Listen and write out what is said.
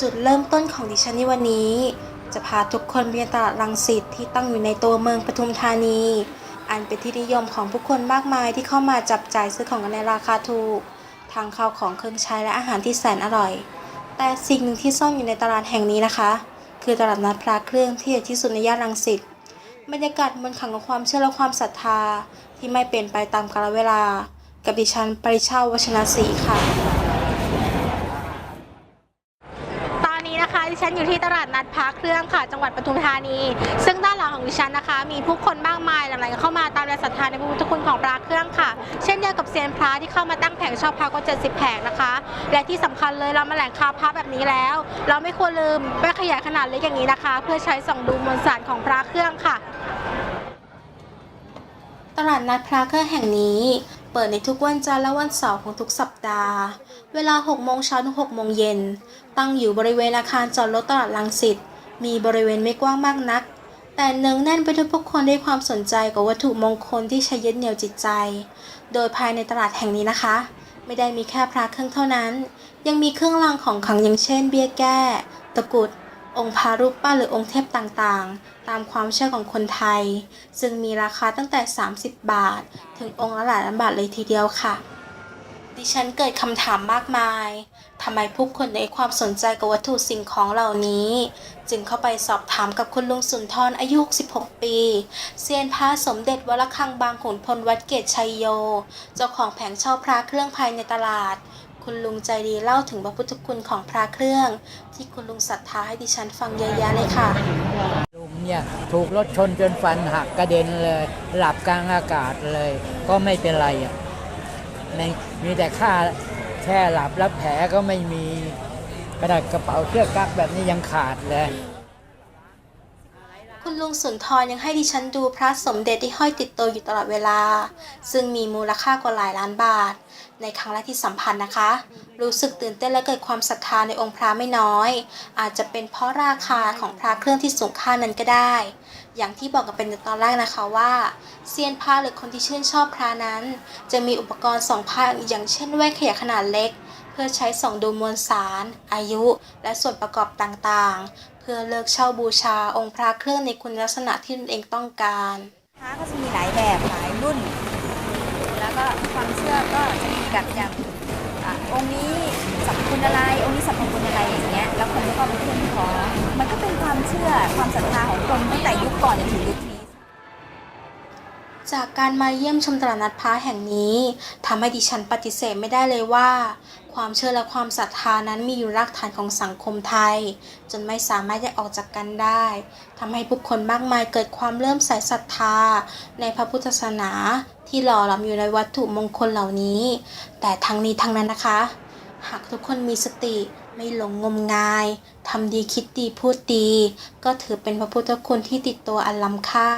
จุดเริ่มต้นของดิฉันในวันนี้ จะพาทุกคนไปตลาดรังสิตที่ตั้งอยู่ในตัวเมืองปทุมธานี อันเป็นที่นิยมของผู้คนมากมายที่เข้ามาจับจ่ายซื้อของกันในราคาถูก ทางข้าวของเครื่องใช้และอาหารที่แสนอร่อย แต่สิ่งหนึ่งที่ซ่อนอยู่ในตลาดแห่งนี้นะคะ คือตลาดนัดพระเครื่องที่ใหญ่ที่สุดในย่านรังสิตบรรยากาศมันขังกับความเชื่อและความศรัทธาที่ไม่เปลี่ยนไปตามกาลเวลา กับดิฉันปริชาวัชนาศรีค่ะ ตอนนี้นะคะดิ ฉันอยู่ที่ตลาดนัดพระเครื่องค่ะ จังหวัดปทุมธานี ซึ่งด้านหลังของดิฉันนะคะ มีผู้คนมากมายหลั่งไหลเข้ามาตามแรงศรัทธาในพระพุทธคุณของพระเครื่องค่ะ เช่นเดียวกับเซียนพระที่เข้ามาตั้งแผงช่าพระกว่า70 แผงนะคะ และที่สำคัญเลยเรามาแหล่งคาพระแบบนี้แล้ว เราไม่ควรลืมแว่ขยายขนาดเล็กอย่างนี้นะคะ เพื่อใช้ส่องดูมวลสารของพระเครื่องค่ะ ตลาดนัดพระเครื่องแห่งนี้ เปิดในทุกวันจันทร์และวันเสาร์ของทุกสัปดาห์ เวลา 6 โมงเช้าถึง 6 โมงเย็น ตั้งอยู่บริเวณอาคารจอดรถตลาดลังสิต มีบริเวณไม่กว้างมากนัก แต่เนืองแน่นไปด้วยผู้คนด้วยความสนใจกับวัตถุมงคลที่ใช้ยึดเหนี่ยวจิตใจ โดยภายในตลาดแห่งนี้นะคะ ไม่ได้มีแค่พระเครื่องเท่านั้น ยังมีเครื่องรางของขลังอย่างเช่น เบี้ยแก้ ตะกรุด องค์พารูปปั้นหรือองค์เทพต่างๆ ตามความเชื่อของคนไทย ซึ่งมีราคาตั้งแต่ 30 บาท ถึงองค์ละหลายล้านบาทเลยทีเดียวค่ะ ดิฉันเกิดคำถามมากมายทำไมผู้คนในความสนใจกับวัตถุสิ่งของเหล่านี้ จึงเข้าไปสอบถามกับคุณลุงสุนทรอายุ 66 ปี เซียนพระสมเด็จวรคังบางขุนพลวัดเกตชัยโย เจ้าของแผงเช่าพระเครื่องภายในตลาด คุณลุงใจดีเล่าถึงพระพุทธคุณของพระเครื่อง ที่คุณลุงศรัทธาให้ดิฉันฟังเยอะแยะเลยค่ะ ลุงเนี่ยถูกรถชนจนฟันหักกระเด็นเลย หลับกลางอากาศเลย ก็ไม่เป็นไรอะในมีแต่ค่าแค่หลับแล้วแผลก็ไม่มีกระดาษกระเป๋าเสื้อกั๊กแบบนี้ยังขาดเลย คุณลุงสุนทรยังให้ดิฉันดูพระสมเด็จที่ห้อยติดตัวอยู่ตลอดเวลา ซึ่งมีมูลค่ากว่าหลายล้านบาท ในครั้งแรกที่สัมพันธ์นะคะ รู้สึกตื่นเต้นและเกิดความศรัทธาในองค์พระไม่น้อย อาจจะเป็นเพราะราคาของพระเครื่องที่สูงค่านั้นก็ได้ อย่างที่บอกกันเป็นตอนแรกนะคะว่าเซียนพระหรือคนที่ชื่นชอบพระนั้น จะมีอุปกรณ์ส่องพระอย่างเช่นแว่นขยายขนาดเล็ก เพื่อใช้ส่องดูมวลสาร อายุ และส่วนประกอบต่างๆ พื่อเลิกเช่าบูชาองค์พระเครื่องในคุณลักษณะที่ตนเองต้องการพระก็จะมีหลายแบบหลายรุ่น แล้วก็ความเชื่อก็จะมีแบบอย่างอะองค์นี้สรรพคุณอะไรองค์นี้สรรพคุณอะไรอย่างเงี้ยแล้วคนก็มาขึ้นขอมันก็เป็นความเชื่อความศรัทธาของคนตั้งแต่ยุคก่อนจนถึงยุค จากการมาเยี่ยมชมตลาดนัดพระแห่งนี้ทำให้ดิฉันปฏิเสธไม่ได้เลยว่า ความเชื่อและความศรัทธานั้นมีอยู่รากฐานของสังคมไทย จนไม่สามารถแยกออกจากกันได้ทำให้ผู้คนมากมายเกิดความเริ่มใส่ศรัทธา ในพระพุทธศาสนาที่หล่อหลอมอยู่ในวัตถุมงคลเหล่านี้ แต่ทั้งนี้ทั้งนั้นนะคะ หากทุกคนมีสติไม่หลงงมงายทำดีคิดดีพูดดี ก็ถือเป็นพระพุทธคุณที่ติดตัวอันล้ำค่า